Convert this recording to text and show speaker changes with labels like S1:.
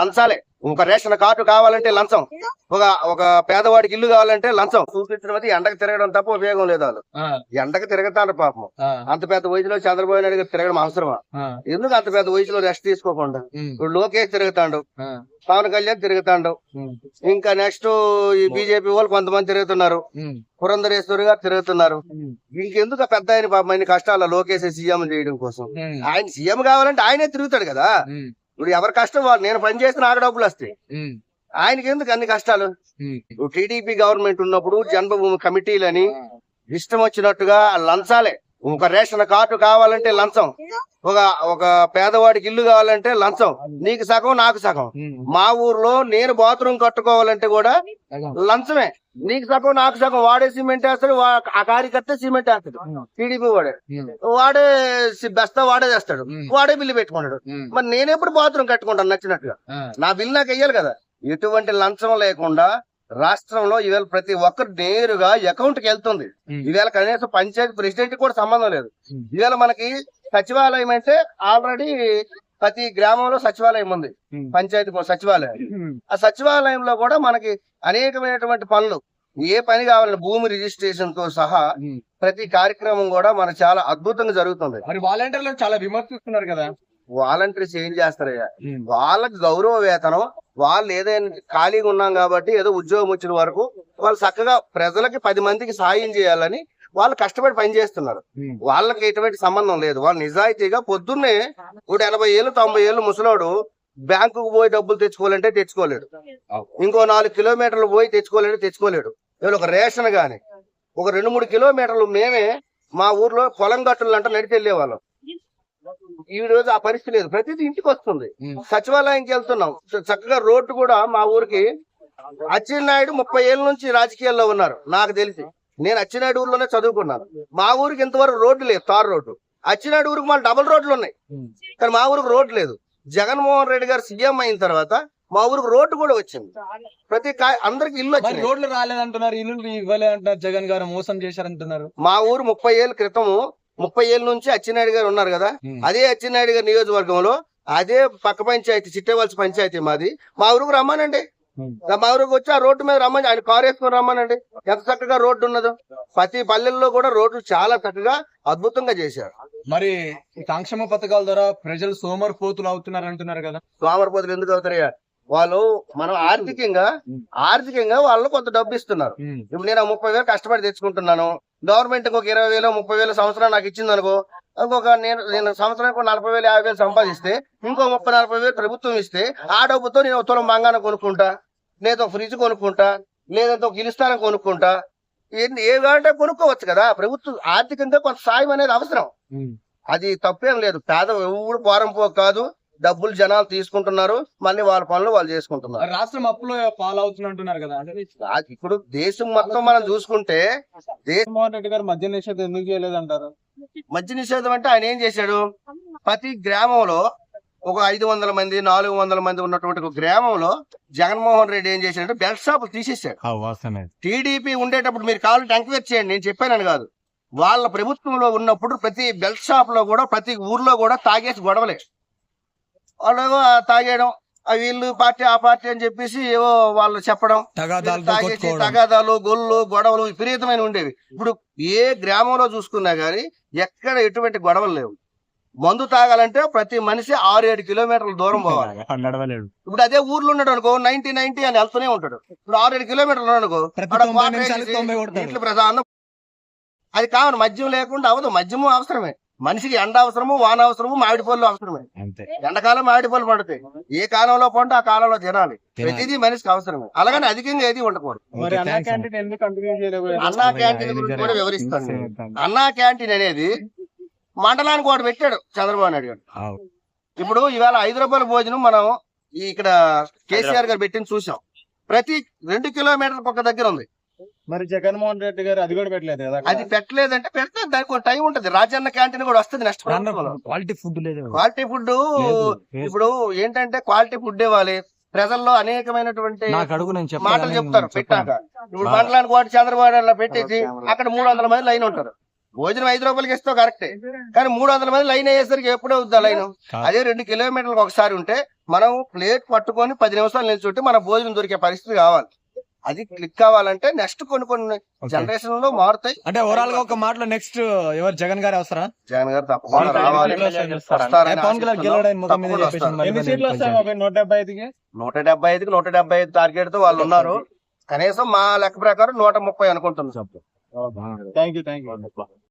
S1: లంచాలే. ఒక ration card కావాలంటే లంచం. ఒక ఒక పేదవాడికి ఇల్లు కావాలంటే లంచం. చూపించడం ఎండకు తిరగడం తప్ప ఉపయోగం లేదు వాళ్ళు. ఎండకు తిరగతారు పాపం. అంత పెద్ద వయసులో చంద్రబాబు నాయుడు తిరగడం అవసరమా? ఎందుకు అంత పెద్ద వయసులో రెస్ట్ తీసుకోకుండా? ఇప్పుడు లోకేష్ తిరుగుతాడు. పవన్ కళ్యాణ్ తిరుగుతాడు. ఇంకా నెక్స్ట్ ఈ బీజేపీ వాళ్ళు కొంతమంది తిరుగుతున్నారు. పురంధరేశ్వరి గారు తిరుగుతున్నారు. ఇంకెందుకు పెద్ద ఆయన పాపం? ఆయన కష్టాల లోకేష్ సీఎం చేయడం కోసం. ఆయన సీఎం కావాలంటే ఆయనే తిరుగుతాడు కదా. ఇప్పుడు ఎవరి కష్టం వాళ్ళు? నేను పని చేస్తే నాకు డబ్బులు వస్తాయి. ఆయనకి ఎందుకు అన్ని కష్టాలు? టీడీపీ గవర్నమెంట్ ఉన్నప్పుడు జన్మభూమి కమిటీలని ఇష్టం వచ్చినట్టుగా లంచాలే. ఒక రేషన్ కార్డు కావాలంటే లంచం. ఒక ఒక పేదవాడికి ఇల్లు కావాలంటే లంచం. నీకు సగం నాకు సగం. మా ఊర్లో నేను బాత్రూమ్ కట్టుకోవాలంటే కూడా. లంచమే. నీకు సగం నాకు సగం. వాడే సిమెంట్ వేస్తాడు ఆ కార్యకర్త సిమెంట్ వేస్తాడు. టీడీపీ వాడే. వాడే సి- బస్తా వాడే చేస్తాడు. వాడే బిల్లు పెట్టుకున్నాడు మరి నేనెప్పుడు బాత్రూమ్ కట్టుకుంటాను నచ్చినట్టుగా? నా బిల్లు నాకు వెయ్యాలి కదా. ఎటువంటి లంచం లేకుండా రాష్ట్రంలో ఈవేళ ప్రతి ఒక్కరు నేరుగా అకౌంట్కి వెళ్తుంది. ఈవేళ కనీసం పంచాయతీ ప్రెసిడెంట్ కూడా సంబంధం లేదు. ఈవేళ మనకి సచివాలయం అంటే ఆల్రెడీ ప్రతి గ్రామంలో సచివాలయం ఉంది. పంచాయతీ సచివాలయం. ఆ సచివాలయంలో కూడా మనకి అనేకమైనటువంటి పనులు. ఏ పని కావాలన్నా భూమి రిజిస్ట్రేషన్తో సహా. ప్రతి కార్యక్రమం కూడా మనకు చాలా అద్భుతంగా జరుగుతుంది.
S2: మరి వాలంటీర్లు చాలా విమర్శిస్తున్నారు కదా.
S1: వాలంటీర్స్ ఏం చేస్తారయ్యా? వాళ్ళకి గౌరవ వేతనం వాళ్ళు ఏదైనా ఖాళీగా ఉన్నాం కాబట్టి ఏదో ఉద్యోగం వచ్చిన వరకు వాళ్ళు చక్కగా ప్రజలకి పది మందికి సాయం చేయాలని వాళ్ళు కష్టపడి పనిచేస్తున్నారు వాళ్ళకి ఎటువంటి సంబంధం లేదు. వాళ్ళు నిజాయితీగా పొద్దున్నే ఇప్పుడు ఎనభై ఏళ్ళు తొంభై ఏళ్ళు ముసలోడు బ్యాంకుకు పోయి డబ్బులు తెచ్చుకోవాలంటే తెచ్చుకోలేడు. ఇంకో నాలుగు కిలోమీటర్లు పోయి తెచ్చుకోలేడు తెచ్చుకోలేడు. ఒక రేషన్ గాని ఒక రెండు మూడు కిలోమీటర్లు మేమే మా ఊర్లో పొలం గట్టులు అంట నడిచి వెళ్ళేవాళ్ళం ఈ రోజు ఆ పరిస్థితి లేదు. ప్రతిదీ ఇంటికి వస్తుంది.
S2: ఉమ్,
S1: సచివాలయంకి వెళ్తున్నాం. చక్కగా రోడ్డు కూడా మా ఊరికి అచ్చెన్నాయుడు ముప్పై ఏళ్ళ నుంచి రాజకీయాల్లో ఉన్నారు. నాకు తెలిసి. నేను అచ్చెన్నాయుడు ఊర్లోనే చదువుకున్నాను. మా ఊరికి ఇంతవరకు రోడ్డు లేదు. Tar road. అచ్చెన్నాయుడు ఊరికి మళ్ళీ డబుల్ రోడ్లు ఉన్నాయి. కానీ మా ఊరికి రోడ్డు లేదు. జగన్మోహన్ రెడ్డి గారు సీఎం అయిన తర్వాత మా ఊరికి రోడ్డు కూడా వచ్చింది. ప్రతి అందరికి ఇల్లు వచ్చింది
S2: రోడ్లు రాలేదంటున్నారు. ఇల్లు ఇవ్వలే అంటున్నారు జగన్ గారు. మోసం చేశారంటున్నారు.
S1: మా ఊరు ముప్పై ఏళ్ళ క్రితము ముప్పై ఏళ్ళ నుంచి అచ్చెన్నాయుడు గారు ఉన్నారు కదా? అదే అచ్చెన్నాయుడు గారి నియోజకవర్గంలో అదే పక్క పంచాయతీ చిట్టేవలస పంచాయతీ మాది. మా ఊరికి రమ్మానండి. మా ఊరికి వచ్చి ఆ రోడ్డు మీద రమ్మని ఆయన కారు వేసుకొని రమ్మనండి. ఎంత చక్కగా రోడ్డు ఉన్నదో. ప్రతి పల్లెల్లో కూడా రోడ్లు చాలా చక్కగా అద్భుతంగా చేశారు.
S2: మరి సంక్షేమ పథకాల ద్వారా ప్రజలు సోమరిపోతులు అవుతున్నారు అంటున్నారు కదా?
S1: సోమరపోతులు ఎందుకు అవుతారయ్యా వాళ్ళు మనం ఆర్థికంగా ఆర్థికంగా వాళ్ళు కొంత డబ్బు ఇస్తున్నారు. ఇప్పుడు నేను ఆ ముప్పై వేలు కష్టపడి తెచ్చుకుంటున్నాను. గవర్నమెంట్ ఇంకొక ఇరవై వేలు ముప్పై వేలు సంవత్సరం నాకు ఇచ్చింది అనుకో ఇంకొక నేను నేను సంవత్సరానికి ఒక నలభై వేలు యాభై వేలు సంపాదిస్తే ఇంకో ముప్పై నలభై వేలు ప్రభుత్వం ఇస్తే ఆ డబ్బుతో నేను ఒక తులం బంగారం కొనుక్కుంటా లేదా ఒక ఫ్రిడ్జ్ కొనుక్కుంటా లేదంటే ఒక ఇల్లు స్థానం కొనుక్కుంటా ఏ కావాలంటే కొనుక్కోవచ్చు కదా. ప్రభుత్వం ఆర్థికంగా కొంత సాయం అనేది అవసరం. అది తప్పేం లేదు. పేద ఎవరు పోరం పో కాదు. డబ్బులు జనాలు తీసుకుంటున్నారు మళ్ళీ వాళ్ళ పనులు వాళ్ళు చేసుకుంటున్నారు.
S2: రాష్ట్రం అప్పులో పాలవుతుంది అంటున్నారు కదా
S1: ఇప్పుడు దేశం మొత్తం మనం చూసుకుంటే
S2: జగన్మోహన్ రెడ్డి గారు మద్య నిషేధం ఎందుకు చేయలేదంటారు?
S1: మద్య నిషేధం అంటే ఆయన ఏం చేశాడు? ప్రతి గ్రామంలో ఒక ఐదు వందల మంది నాలుగు వందల మంది ఉన్నటువంటి ఒక గ్రామంలో జగన్మోహన్ రెడ్డి ఏం చేశాడంటే బెల్ట్ షాపులు తీసేశాడు.
S3: వాస్తవమే.
S1: టీడీపీ ఉండేటప్పుడు మీరు కావాలంటే ఎంక్వైరీ చేయండి నేను చెప్పానని కాదు. వాళ్ళ ప్రభుత్వంలో ఉన్నప్పుడు ప్రతి బెల్ట్ షాప్లో కూడా ప్రతి ఊర్లో కూడా తాగేసి గొడవలే. వాళ్ళు తాగేయడం. వీళ్ళు పార్టీ ఆ పార్టీ అని చెప్పేసి ఏవో వాళ్ళు చెప్పడం. తాగేసి తగాదాలు గొల్లు గొడవలు విపరీతమైన ఉండేవి. ఇప్పుడు ఏ గ్రామంలో చూసుకున్నా గానీ ఎక్కడ ఎటువంటి గొడవలు లేవు. మందు తాగాలంటే ప్రతి మనిషి ఆరు ఏడు కిలోమీటర్ల దూరం పోవాలి.
S3: నడవలేడు.
S1: ఇప్పుడు అదే ఊర్లో ఉన్నాడు అనుకో నైన్టీ నైన్టీ అని వెళ్తూనే ఉంటాడు. ఇప్పుడు ఆరు ఏడు కిలోమీటర్లు ఉన్నాడు అనుకో ప్రధానం అది కావాలి మద్యం లేకుండా అవదు మద్యము అవసరమే. మనిషికి ఎండ అవసరము వాన అవసరము మామిడి పళ్ళు అవసరమే.
S3: అంతే.
S1: ఎండాకాలం మామిడి పళ్ళు పడతాయి. ఏ కాలంలో పండు ఆ కాలంలో తినాలి. ప్రతిదీ మనిషికి అవసరమే. అలాగని అధికంగా ఏది ఉండకూడదు.
S2: అన్నా క్యాంటీన్ ఎందుకు కంటిన్యూ చేయలేదు?
S1: అన్నా క్యాంటీన్ గురించి కూడా వివరిస్తాను. నేను. అన్నా క్యాంటీన్ అనేది మండలానికి ఒకటి పెట్టాడు చంద్రబాబు నాయుడు గారు. ఇప్పుడు ఇవాళ ఐదు రూపాయల భోజనం మనం ఈ ఇక్కడ కేసీఆర్ గారు పెట్టింది చూసాం. ప్రతి రెండు కిలోమీటర్లకు ఒక దగ్గర ఉంది.
S2: మరి జగన్మోహన్ రెడ్డి గారు అది కూడా పెట్టలేదు కదా.
S1: అది పెట్టలేదంటే పెడితే దానికి ఒక టైం ఉంటది. రాజన్న క్యాంటీన్ కూడా వస్తుంది నెక్స్ట్
S3: క్వాలిటీ ఫుడ్ లేదు.
S1: Quality food. ఇప్పుడు ఏంటంటే క్వాలిటీ ఫుడ్ ఇవ్వాలి ప్రజల్లో అనేకమైనటువంటి
S3: నాకు అడుగు నేను చెప్పాను
S1: మాటలు చెప్తారు పెట్టాక. ఇప్పుడు మండలానికి వాటి చంద్రబాబు పెట్టేసి అక్కడ మూడు వందల మంది లైన్ ఉంటారు. భోజనం ఐదు రూపాయలకి ఇస్తావు కరెక్టే కానీ మూడు వందల మంది లైన్ అయ్యేసరికి ఎప్పుడో అవుద్దా లైన్? అదే రెండు కిలోమీటర్లకు ఒకసారి ఉంటే మనం ప్లేట్ పట్టుకొని పది నిమిషాలు నిల్చుంటే మన భోజనం దొరికే పరిస్థితి కావాలి. అది క్లిక్ కావాలంటే నెక్స్ట్ కొన్ని కొన్ని జనరేషన్లో మారుతాయి.
S2: అంటే ఓవరాల్గా ఒక మాటలో నెక్స్ట్ ఎవరు? జగన్ గారు వస్తారా?
S1: జగన్ గారు తప్పకుండా రావాలి.
S4: నూట డెబ్బై ఐదుకి?
S1: నూట డెబ్బై ఐదుకి నూట డెబ్బై ఐదు టార్గెట్తో వాళ్ళు ఉన్నారు. కనీసం మా లెక్క ప్రకారం నూట ముప్పై అనుకుంటున్నాం.
S4: Thank you thank you